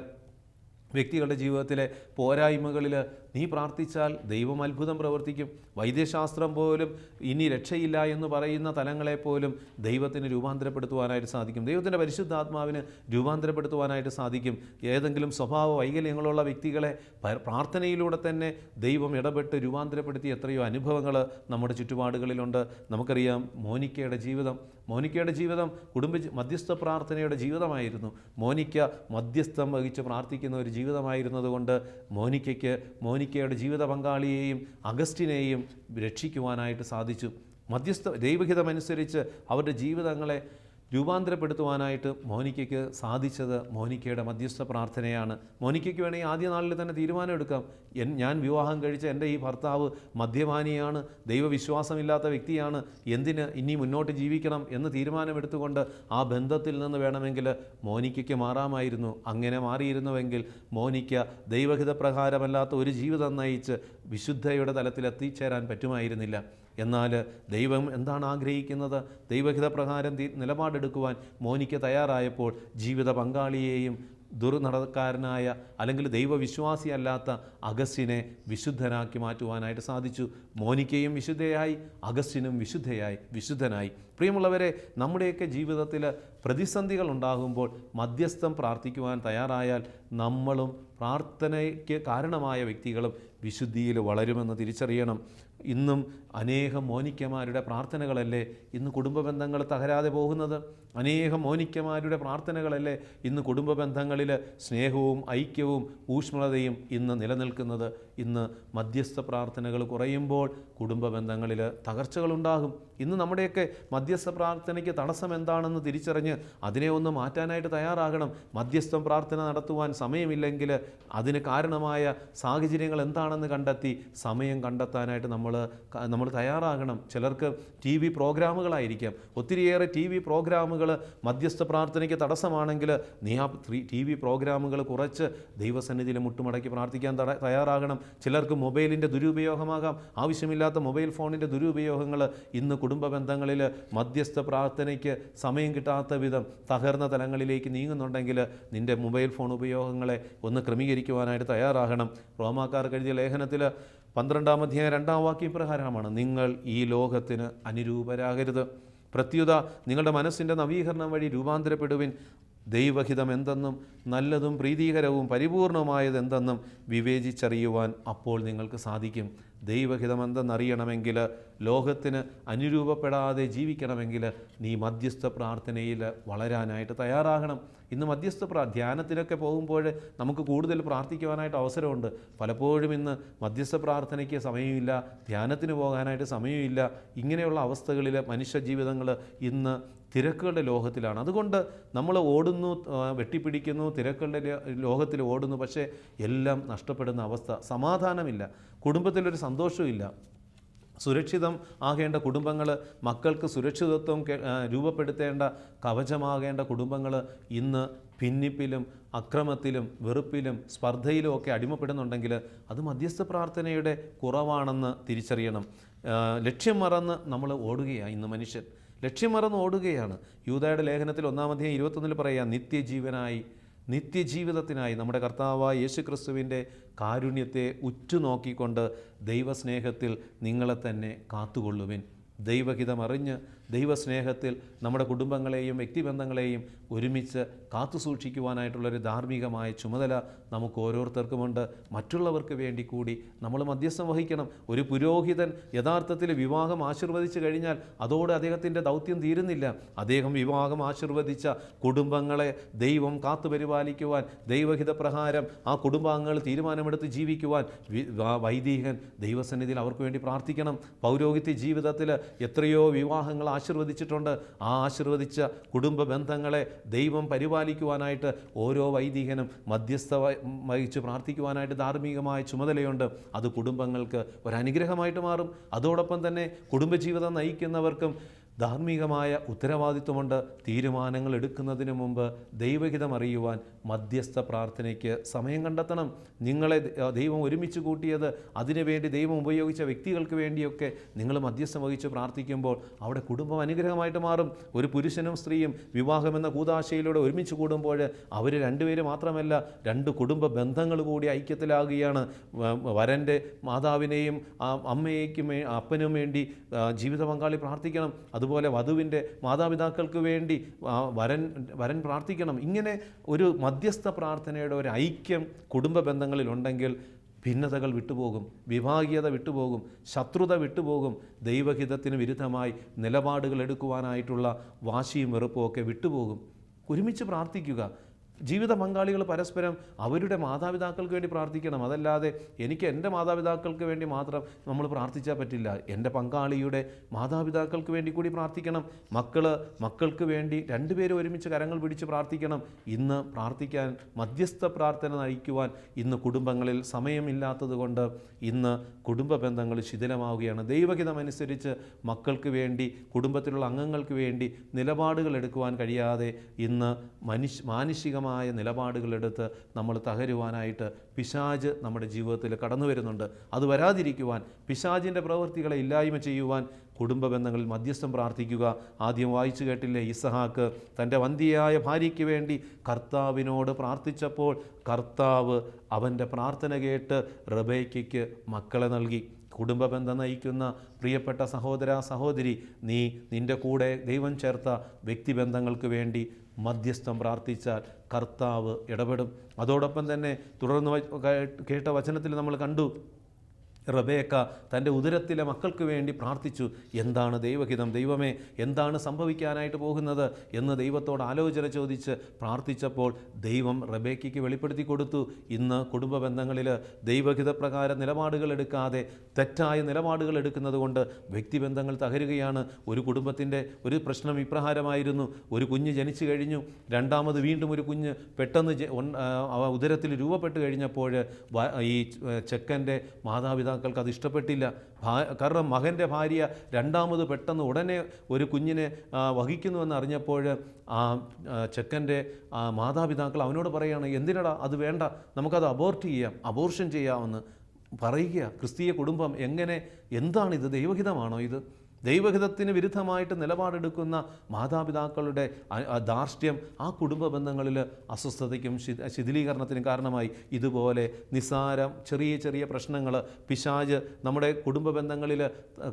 വ്യക്തികളുടെ ജീവിതത്തിലെ പോരായ്മകളിൽ നീ പ്രാർത്ഥിച്ചാൽ ദൈവം അത്ഭുതം പ്രവർത്തിക്കും. വൈദ്യശാസ്ത്രം പോലും ഇനി രക്ഷയില്ല എന്ന് പറയുന്ന തലങ്ങളെ പോലും ദൈവത്തിന് രൂപാന്തരപ്പെടുത്തുവാനായിട്ട് സാധിക്കും. ദൈവത്തിന്റെ പരിശുദ്ധാത്മാവിന് രൂപാന്തരപ്പെടുത്തുവാനായിട്ട് സാധിക്കും. ഏതെങ്കിലും സ്വഭാവ വൈകല്യങ്ങളുള്ള വ്യക്തികളെ പ്രാർത്ഥനയിലൂടെ തന്നെ ദൈവം ഇടപെട്ട് രൂപാന്തരപ്പെടുത്തി എത്രയോ അനുഭവങ്ങൾ നമ്മുടെ ചുറ്റുപാടുകളിലുണ്ട്. നമുക്കറിയാം മോനിക്കയുടെ ജീവിതം. മോനിക്കയുടെ ജീവിതം കുടുംബ മധ്യസ്ഥ പ്രാർത്ഥനയുടെ ജീവിതമായിരുന്നു. മോനിക്ക മധ്യസ്ഥം വഹിച്ച് പ്രാർത്ഥിക്കുന്ന ഒരു ജീവിതമായിരുന്നതുകൊണ്ട് മോനിക്കയ്ക്ക് മോനിക്കയുടെ ജീവിത പങ്കാളിയെയും അഗസ്റ്റിനെയും രക്ഷിക്കുവാനായിട്ട് സാധിച്ചു. മധ്യസ്ഥ ദൈവഹിതമനുസരിച്ച് അവരുടെ ജീവിതങ്ങളെ രൂപാന്തരപ്പെടുത്തുവാനായിട്ട് മോനിക്കയ്ക്ക് സാധിച്ചത് മോനിക്കയുടെ മധ്യസ്ഥ പ്രാർത്ഥനയാണ്. മോനിക്കയ്ക്ക് വേണമെങ്കിൽ ആദ്യ നാളിൽ തന്നെ തീരുമാനമെടുക്കാം. എൻ ഞാൻ വിവാഹം കഴിച്ച എന്റെ ഈ ഭർത്താവ് മദ്യപാനിയാണ് ദൈവവിശ്വാസമില്ലാത്ത വ്യക്തിയാണ് എന്തിന് ഇനി മുന്നോട്ട് ജീവിക്കണം എന്ന് തീരുമാനമെടുത്തുകൊണ്ട് ആ ബന്ധത്തിൽ നിന്ന് വേണമെങ്കിൽ മോനിക്കയ്ക്ക് മാറാമായിരുന്നു. അങ്ങനെ മാറിയിരുന്നുവെങ്കിൽ മോനിക്ക ദൈവഹിതപ്രകാരമല്ലാത്ത ഒരു ജീവിതം നയിച്ച് വിശുദ്ധയുടെ തലത്തിൽ എത്തിച്ചേരാൻ പറ്റുമായിരുന്നില്ല. എന്നാൽ ദൈവം എന്താണ് ആഗ്രഹിക്കുന്നത്? ദൈവഹിതപ്രകാരം നിലപാടെടുക്കുവാൻ മോനിക്ക് തയ്യാറായപ്പോൾ ജീവിത പങ്കാളിയെയും ദുർനടക്കാരനായ അല്ലെങ്കിൽ ദൈവവിശ്വാസിയല്ലാത്ത അഗസ്റ്റിനെ വിശുദ്ധനാക്കി മാറ്റുവാനായിട്ട് സാധിച്ചു. മോനിക്കയും വിശുദ്ധയായി അഗസ്റ്റിനും വിശുദ്ധയായി വിശുദ്ധനായി. പ്രിയമുള്ളവരെ നമ്മുടെയൊക്കെ ജീവിതത്തിൽ പ്രതിസന്ധികൾ ഉണ്ടാകുമ്പോൾ മധ്യസ്ഥം പ്രാർത്ഥിക്കുവാൻ തയ്യാറായാൽ നമ്മളും പ്രാർത്ഥനയ്ക്ക് കാരണമായ വ്യക്തികളും വിശുദ്ധിയിൽ വളരുമെന്ന് തിരിച്ചറിയണം. ഇന്നും അനേകം മോനിക്കമാരുടെ പ്രാർത്ഥനകളല്ലേ ഇന്ന് കുടുംബ ബന്ധങ്ങൾ തകരാതെ പോകുന്നത്? അനേകം മോനിക്കമാരുടെ പ്രാർത്ഥനകളല്ലേ ഇന്ന് കുടുംബ ബന്ധങ്ങളിൽ സ്നേഹവും ഐക്യവും ഊഷ്മളതയും ഇന്ന് നിലനിൽക്കുന്നത്. ഇന്ന് മധ്യസ്ഥ പ്രാർത്ഥനകൾ കുറയുമ്പോൾ കുടുംബ ബന്ധങ്ങളിൽ തകർച്ചകളുണ്ടാകും. ഇന്ന് നമ്മുടെയൊക്കെ മധ്യസ്ഥ പ്രാർത്ഥനയ്ക്ക് തടസ്സം എന്താണെന്ന് തിരിച്ചറിഞ്ഞ് അതിനെ ഒന്ന് മാറ്റാനായിട്ട് തയ്യാറാകണം. മധ്യസ്ഥം പ്രാർത്ഥന നടത്തുവാൻ സമയമില്ലെങ്കിൽ അതിന് കാരണമായ സാഹചര്യങ്ങൾ എന്താണെന്ന് കണ്ടെത്തി സമയം കണ്ടെത്താനായിട്ട് നമ്മൾ നമ്മൾ തയ്യാറാകണം. ചിലർക്ക് ടി വി പ്രോഗ്രാമുകളായിരിക്കാം. ഒത്തിരിയേറെ ടി വി പ്രോഗ്രാമുകൾ മധ്യസ്ഥ പ്രാർത്ഥനയ്ക്ക് തടസ്സമാണെങ്കിൽ നീ ആ ടി വി പ്രോഗ്രാമുകൾ കുറച്ച് ദൈവസന്നിധിയിൽ മുട്ടുമടക്കി പ്രാർത്ഥിക്കാൻ തയ്യാറാകണം. ചിലർക്ക് മൊബൈലിന്റെ ദുരുപയോഗമാകാം. ആവശ്യമില്ലാത്ത മൊബൈൽ ഫോണിന്റെ ദുരുപയോഗങ്ങൾ ഇന്ന് കുടുംബ ബന്ധങ്ങളിൽ മധ്യസ്ഥ പ്രാർത്ഥനയ്ക്ക് സമയം കിട്ടാത്ത വിധം തകർന്ന തലങ്ങളിലേക്ക് നീങ്ങുന്നുണ്ടെങ്കിൽ നിന്റെ മൊബൈൽ ഫോൺ ഉപയോഗങ്ങളെ ഒന്ന് ക്രമീകരിക്കുവാനായിട്ട് തയ്യാറാകണം. റോമാക്കാർക്ക് എഴുതിയ ലേഖനത്തിൽ പന്ത്രണ്ടാം അധ്യായം രണ്ടാം വാക്യം പ്രകാരമാണ് നിങ്ങൾ ഈ ലോകത്തിന് അനുരൂപരാകരുത്. പ്രത്യുത നിങ്ങളുടെ മനസ്സിന്റെ നവീകരണം വഴി രൂപാന്തരപ്പെടുവിൻ. ദൈവഹിതം എന്തെന്നും നല്ലതും പ്രീതികരവും പരിപൂർണമായതെന്തെന്നും വിവേചിച്ചറിയുവാൻ അപ്പോൾ നിങ്ങൾക്ക് സാധിക്കും. ദൈവഹിതം എന്തെന്നറിയണമെങ്കിൽ ലോകത്തിന് അനുരൂപപ്പെടാതെ ജീവിക്കണമെങ്കിൽ നീ മധ്യസ്ഥ പ്രാർത്ഥനയിൽ വളരാനായിട്ട് തയ്യാറാകണം. ഇന്ന് മധ്യസ്ഥ പ്രാ ധ്യാനത്തിനൊക്കെ പോകുമ്പോൾ നമുക്ക് കൂടുതൽ പ്രാർത്ഥിക്കുവാനായിട്ട് അവസരമുണ്ട്. പലപ്പോഴും ഇന്ന് മധ്യസ്ഥ പ്രാർത്ഥനയ്ക്ക് സമയമില്ല ധ്യാനത്തിന് പോകാനായിട്ട് സമയമില്ല. ഇങ്ങനെയുള്ള അവസ്ഥകളിൽ മനുഷ്യ ജീവിതങ്ങൾ ഇന്ന് തിരക്കുകളുടെ ലോകത്തിലാണ്. അതുകൊണ്ട് നമ്മൾ ഓടുന്നു വെട്ടിപ്പിടിക്കുന്നു തിരക്കുകളുടെ ലോകത്തിൽ ഓടുന്നു പക്ഷേ എല്ലാം നഷ്ടപ്പെടുന്ന അവസ്ഥ സമാധാനമില്ല. കുടുംബത്തിലൊരു സന്തോഷമില്ല സുരക്ഷിതം ആകേണ്ട കുടുംബങ്ങൾ മക്കൾക്ക് സുരക്ഷിതത്വം രൂപപ്പെടുത്തേണ്ട കവചമാകേണ്ട കുടുംബങ്ങൾ ഇന്ന് ഭിന്നിപ്പിലും അക്രമത്തിലും വെറുപ്പിലും സ്പർദ്ധയിലും ഒക്കെ അടിമപ്പെടുന്നുണ്ടെങ്കിൽ അത് മധ്യസ്ഥ പ്രാർത്ഥനയുടെ കുറവാണെന്ന് തിരിച്ചറിയണം. ലക്ഷ്യം മറന്ന് നമ്മൾ ഓടുകയാണ് ഇന്ന് മനുഷ്യൻ. ലക്ഷ്യം മറന്ന് ഓടുകയാണ്. യൂതയുടെ ലേഖനത്തിൽ ഒന്നാമധ്യം ഇരുപത്തൊന്നിൽ പറയുക നിത്യജീവനായി നിത്യജീവിതത്തിനായി നമ്മുടെ കർത്താവായ യേശുക്രിസ്തുവിന്റെ കാരുണ്യത്തെ ഉറ്റുനോക്കിക്കൊണ്ട് ദൈവസ്നേഹത്തിൽ നിങ്ങളെ തന്നെ കാത്തുകൊള്ളുവിൻ. ദൈവഹിതമറിഞ്ഞ് ദൈവസ്നേഹത്തിൽ നമ്മുടെ കുടുംബങ്ങളെയും വ്യക്തിബന്ധങ്ങളെയും ഒരുമിച്ച് കാത്തു സൂക്ഷിക്കുവാനായിട്ടുള്ളൊരു ധാർമ്മികമായ ചുമതല നമുക്ക് ഓരോരുത്തർക്കുമുണ്ട്. മറ്റുള്ളവർക്ക് വേണ്ടി കൂടി നമ്മൾ മധ്യസ്ഥം വഹിക്കണം. ഒരു പുരോഹിതൻ യഥാർത്ഥത്തിൽ വിവാഹം ആശീർവദിച്ചു കഴിഞ്ഞാൽ അതോടെ അദ്ദേഹത്തിന്റെ ദൗത്യം തീരുന്നില്ല. അദ്ദേഹം വിവാഹം ആശീർവദിച്ച കുടുംബങ്ങളെ ദൈവം കാത്തു പരിപാലിക്കുവാൻ ദൈവഹിതപ്രകാരം ആ കുടുംബാംഗങ്ങൾ തീരുമാനമെടുത്ത് ജീവിക്കുവാൻ വൈദികൻ ദൈവസന്നിധിയിൽ അവർക്ക് വേണ്ടി പ്രാർത്ഥിക്കണം. പൗരോഹിത്യ ജീവിതത്തിൽ എത്രയോ വിവാഹങ്ങൾ ആശീർവദിച്ചിട്ടുണ്ട്. ആ ആശീർവദിച്ച കുടുംബ ബന്ധങ്ങളെ ദൈവം പരിപാലിക്കുവാനായിട്ട് ഓരോ വൈദികനും മധ്യസ്ഥ വഹിച്ച് പ്രാർത്ഥിക്കുവാനായിട്ട് ധാർമ്മികമായ ചുമതലയുണ്ട്. അത് കുടുംബങ്ങൾക്ക് ഒരനുഗ്രഹമായിട്ട് മാറും. അതോടൊപ്പം തന്നെ കുടുംബജീവിതം നയിക്കുന്നവർക്കും ധാർമ്മികമായ ഉത്തരവാദിത്വമുണ്ട് തീരുമാനങ്ങൾ എടുക്കുന്നതിന് മുമ്പ് ദൈവഹിതം അറിയുവാൻ മധ്യസ്ഥ പ്രാർത്ഥനയ്ക്ക് സമയം കണ്ടെത്തണം. നിങ്ങളെ ദൈവം ഒരുമിച്ച് കൂട്ടിയത് അതിനുവേണ്ടി ദൈവം ഉപയോഗിച്ച വ്യക്തികൾക്ക് വേണ്ടിയൊക്കെ നിങ്ങൾ മധ്യസ്ഥം വഹിച്ച് പ്രാർത്ഥിക്കുമ്പോൾ അവിടെ കുടുംബം അനുഗ്രഹമായിട്ട് മാറും. ഒരു പുരുഷനും സ്ത്രീയും വിവാഹമെന്ന കൂതാശയിലൂടെ ഒരുമിച്ച് കൂടുമ്പോൾ അവർ രണ്ടുപേര് മാത്രമല്ല രണ്ട് കുടുംബ ബന്ധങ്ങൾ കൂടി ഐക്യത്തിലാകുകയാണ്. വരന്റെ മാതാവിനെയും അമ്മയേക്കും അപ്പനും വേണ്ടി ജീവിത പങ്കാളി പ്രാർത്ഥിക്കണം. അതുപോലെ വധുവിന്റെ മാതാപിതാക്കൾക്ക് വേണ്ടി വരൻ വരൻ പ്രാർത്ഥിക്കണം. ഇങ്ങനെ ഒരു മധ്യസ്ഥ പ്രാർത്ഥനയുടെ ഒരു ഐക്യം കുടുംബ ബന്ധങ്ങളിൽ ഉണ്ടെങ്കിൽ ഭിന്നതകൾ വിട്ടുപോകും വിഭാഗീയത വിട്ടുപോകും ശത്രുത വിട്ടുപോകും ദൈവഹിതത്തിന് വിരുദ്ധമായി നിലപാടുകൾ എടുക്കുവാനായിട്ടുള്ള വാശിയും വെറുപ്പും ഒക്കെ വിട്ടുപോകും. ഒരുമിച്ച് പ്രാർത്ഥിക്കുക. ജീവിത പങ്കാളികൾ പരസ്പരം അവരുടെ മാതാപിതാക്കൾക്ക് വേണ്ടി പ്രാർത്ഥിക്കണം. അതല്ലാതെ എനിക്ക് എന്റെ മാതാപിതാക്കൾക്ക് വേണ്ടി മാത്രം നമ്മൾ പ്രാർത്ഥിച്ചാൽ പറ്റില്ല. എന്റെ പങ്കാളിയുടെ മാതാപിതാക്കൾക്ക് വേണ്ടി കൂടി പ്രാർത്ഥിക്കണം. മക്കൾ മക്കൾക്ക് വേണ്ടി രണ്ടുപേരും ഒരുമിച്ച് കരങ്ങൾ പിടിച്ച് പ്രാർത്ഥിക്കണം. ഇന്ന് പ്രാർത്ഥിക്കാൻ മധ്യസ്ഥ പ്രാർത്ഥന നയിക്കുവാൻ ഇന്ന് കുടുംബങ്ങളിൽ സമയമില്ലാത്തതുകൊണ്ട് ഇന്ന് കുടുംബ ബന്ധങ്ങൾ ശിഥിലമാവുകയാണ്. ദൈവഹിതമനുസരിച്ച് മക്കൾക്ക് വേണ്ടി കുടുംബത്തിലുള്ള അംഗങ്ങൾക്ക് വേണ്ടി നിലപാടുകൾ എടുക്കുവാൻ കഴിയാതെ ഇന്ന് മനുഷ്യ മാനുഷികമായ നിലപാടുകളെടുത്ത് നമ്മൾ തകരുവാനായിട്ട് പിശാജ് നമ്മുടെ ജീവിതത്തിൽ കടന്നു വരുന്നുണ്ട്. അത് വരാതിരിക്കുവാൻ പിശാജിന്റെ പ്രവൃത്തികളെ ഇല്ലായ്മ ചെയ്യുവാൻ കുടുംബ ബന്ധങ്ങളിൽ മധ്യസ്ഥം പ്രാർത്ഥിക്കുക. ആദ്യം വായിച്ചു കേട്ടില്ലേ ഇസഹാക്ക്? തന്റെ വന്ധ്യയായ ഭാര്യയ്ക്ക് വേണ്ടി കർത്താവിനോട് പ്രാർത്ഥിച്ചപ്പോൾ കർത്താവ് അവന്റെ പ്രാർത്ഥന കേട്ട് റബേക്കയ്ക്ക് മക്കളെ നൽകി. കുടുംബ ബന്ധം നയിക്കുന്ന പ്രിയപ്പെട്ട സഹോദര സഹോദരി നീ നിന്റെ കൂടെ ദൈവം ചേർത്ത വ്യക്തിബന്ധങ്ങൾക്ക് വേണ്ടി മധ്യസ്ഥം പ്രാർത്ഥിച്ചാൽ കർത്താവ് ഇടപെടും. അതോടൊപ്പം തന്നെ തുടർന്ന് കേട്ട വചനത്തിൽ നമ്മൾ കണ്ടു റബേക്ക തന്റെ ഉദരത്തിലെ മക്കൾക്ക് വേണ്ടി പ്രാർത്ഥിച്ചു. എന്താണ് ദൈവഹിതം? ദൈവമേ എന്താണ് സംഭവിക്കാനായിട്ട് പോകുന്നത്? എന്ന് ദൈവത്തോട് ആലോചന ചോദിച്ച് പ്രാർത്ഥിച്ചപ്പോൾ ദൈവം റബേക്കയ്ക്ക് വെളിപ്പെടുത്തി കൊടുത്തു. ഇന്ന് കുടുംബ ബന്ധങ്ങളിൽ ദൈവഹിതപ്രകാരം നിലപാടുകൾ എടുക്കാതെ തെറ്റായ നിലപാടുകൾ എടുക്കുന്നത് കൊണ്ട് വ്യക്തിബന്ധങ്ങൾ തകരുകയാണ്. ഒരു കുടുംബത്തിന്റെ ഒരു പ്രശ്നം ഇപ്രകാരമായിരുന്നു ഒരു കുഞ്ഞ് ജനിച്ചു കഴിഞ്ഞു. രണ്ടാമത് വീണ്ടും ഒരു കുഞ്ഞ് പെട്ടെന്ന് ഉദരത്തിൽ രൂപപ്പെട്ട് കഴിഞ്ഞപ്പോൾ ഈ ചെക്കന്റെ മാതാപിതാക്കൾക്ക് അത് ഇഷ്ടപ്പെട്ടില്ല. കാരണം മകന്റെ ഭാര്യ രണ്ടാമത് പെട്ടെന്ന് ഉടനെ ഒരു കുഞ്ഞിനെ വഹിക്കുന്നുവെന്ന് അറിഞ്ഞപ്പോൾ ആ ചെക്കന്റെ മാതാപിതാക്കൾ അവനോട് പറയുകയാണ് എന്തിനടാ അത് വേണ്ട? നമുക്കത് അബോർട്ട് ചെയ്യാം അബോർഷൻ ചെയ്യാമെന്ന് പറയുക ക്രിസ്തീയ കുടുംബം എങ്ങനെ എന്താണിത്? ദൈവഹിതമാണോ ഇത്? ദൈവഹിതത്തിന് വിരുദ്ധമായിട്ട് നിലപാടെടുക്കുന്ന മാതാപിതാക്കളുടെ ധാർഷ്ട്യം ആ കുടുംബ ബന്ധങ്ങളിൽ അസ്വസ്ഥതയ്ക്കും ശിഥിലീകരണത്തിനും കാരണമായി. ഇതുപോലെ നിസാരം ചെറിയ ചെറിയ പ്രശ്നങ്ങൾ പിശാജ് നമ്മുടെ കുടുംബ ബന്ധങ്ങളിൽ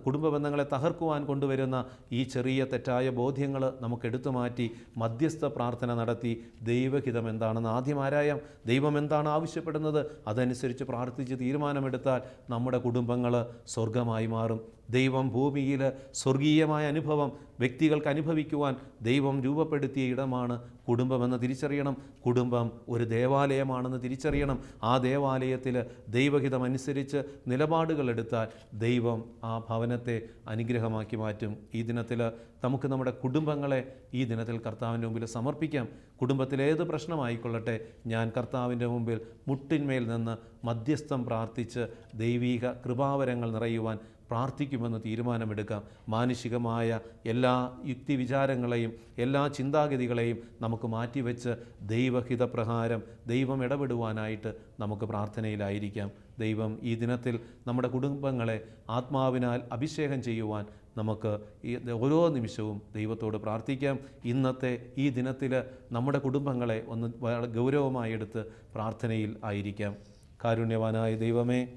കുടുംബ ബന്ധങ്ങളെ തകർക്കുവാൻ കൊണ്ടുവരുന്ന ഈ ചെറിയ തെറ്റായ ബോധ്യങ്ങൾ നമുക്ക് എടുത്തു മാറ്റി മധ്യസ്ഥ പ്രാർത്ഥന നടത്തി ദൈവഹിതം എന്താണെന്ന് ആദ്യം ആരായാം? ദൈവം എന്താണ് ആവശ്യപ്പെടുന്നത്? അതനുസരിച്ച് പ്രാർത്ഥിച്ച് തീരുമാനമെടുത്താൽ നമ്മുടെ കുടുംബങ്ങൾ സ്വർഗമായി മാറും. ദൈവം ഭൂമിയിൽ സ്വർഗീയമായ അനുഭവം വ്യക്തികൾക്ക് അനുഭവിക്കുവാൻ ദൈവം രൂപപ്പെടുത്തിയ ഇടമാണ് കുടുംബമെന്ന് തിരിച്ചറിയണം. കുടുംബം ഒരു ദേവാലയമാണെന്ന് തിരിച്ചറിയണം. ആ ദേവാലയത്തിൽ ദൈവഹിതം അനുസരിച്ച് നിലപാടുകൾ എടുത്താൽ ദൈവം ആ ഭവനത്തെ അനുഗ്രഹമാക്കി മാറ്റും. ഈ ദിനത്തിൽ നമുക്ക് നമ്മുടെ കുടുംബങ്ങളെ ഈ ദിനത്തിൽ കർത്താവിന്റെ മുമ്പിൽ സമർപ്പിക്കാം. കുടുംബത്തിലേത് പ്രശ്നമായിക്കൊള്ളട്ടെ ഞാൻ കർത്താവിന്റെ മുമ്പിൽ മുട്ടിന്മേൽ നിന്ന് മധ്യസ്ഥം പ്രാർത്ഥിച്ച് ദൈവീക കൃപാവരങ്ങൾ നിറയുവാൻ പ്രാർത്ഥിക്കുമെന്ന് തീരുമാനമെടുക്കാം. മാനുഷികമായ എല്ലാ യുക്തി വിചാരങ്ങളെയും എല്ലാ ചിന്താഗതികളെയും നമുക്ക് മാറ്റിവെച്ച് ദൈവഹിതപ്രകാരം ദൈവം ഇടപെടുവാനായിട്ട് നമുക്ക് പ്രാർത്ഥനയിലായിരിക്കാം. ദൈവം ഈ ദിനത്തിൽ നമ്മുടെ കുടുംബങ്ങളെ ആത്മാവിനാൽ അഭിഷേകം ചെയ്യുവാൻ നമുക്ക് ഈ ഓരോ നിമിഷവും ദൈവത്തോട് പ്രാർത്ഥിക്കാം. ഇന്നത്തെ ഈ ദിനത്തിൽ നമ്മുടെ കുടുംബങ്ങളെ ഒന്ന് ഗൗരവമായി എടുത്ത് പ്രാർത്ഥനയിൽ ആയിരിക്കാം. കാരുണ്യവാനായ ദൈവമേ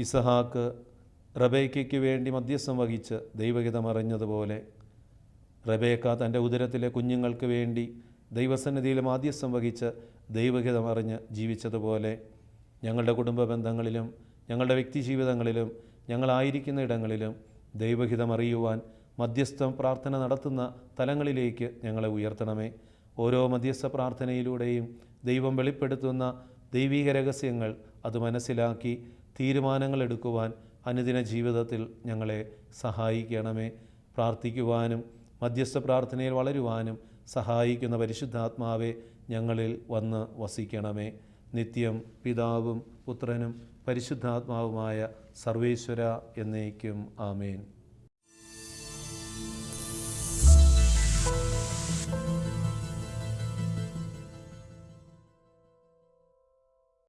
ഇസഹാക്ക് റബേക്കയ്ക്ക് വേണ്ടി മധ്യസ്ഥം വഹിച്ച് ദൈവഹിതം അറിഞ്ഞതുപോലെ റബേക്ക തന്റെ ഉദരത്തിലെ കുഞ്ഞുങ്ങൾക്ക് വേണ്ടി ദൈവസന്നിധിയിൽ മാധ്യസ്ഥം വഹിച്ച് ദൈവഹിതം അറിഞ്ഞ് ജീവിച്ചതുപോലെ ഞങ്ങളുടെ കുടുംബ ബന്ധങ്ങളിലും ഞങ്ങളുടെ വ്യക്തി ജീവിതങ്ങളിലും ഞങ്ങളായിരിക്കുന്ന ഇടങ്ങളിലും ദൈവഹിതം അറിയുവാൻ മധ്യസ്ഥം പ്രാർത്ഥന നടത്തുന്ന തലങ്ങളിലേക്ക് ഞങ്ങളെ ഉയർത്തണമേ. ഓരോ മധ്യസ്ഥ പ്രാർത്ഥനയിലൂടെയും ദൈവം വെളിപ്പെടുത്തുന്ന ദൈവീക രഹസ്യങ്ങൾ അത് മനസ്സിലാക്കി തീരുമാനങ്ങൾ എടുക്കുവാൻ അനുദിന ജീവിതത്തിൽ ഞങ്ങളെ സഹായിക്കണമേ. പ്രാർത്ഥിക്കുവാനും മധ്യസ്ഥ പ്രാർത്ഥനയിൽ വളരുവാനും സഹായിക്കുന്ന പരിശുദ്ധാത്മാവെ ഞങ്ങളിൽ വന്ന് വസിക്കണമേ. നിത്യം പിതാവും പുത്രനും പരിശുദ്ധാത്മാവുമായ സർവേശ്വര എന്നേക്കും ആമേൻ.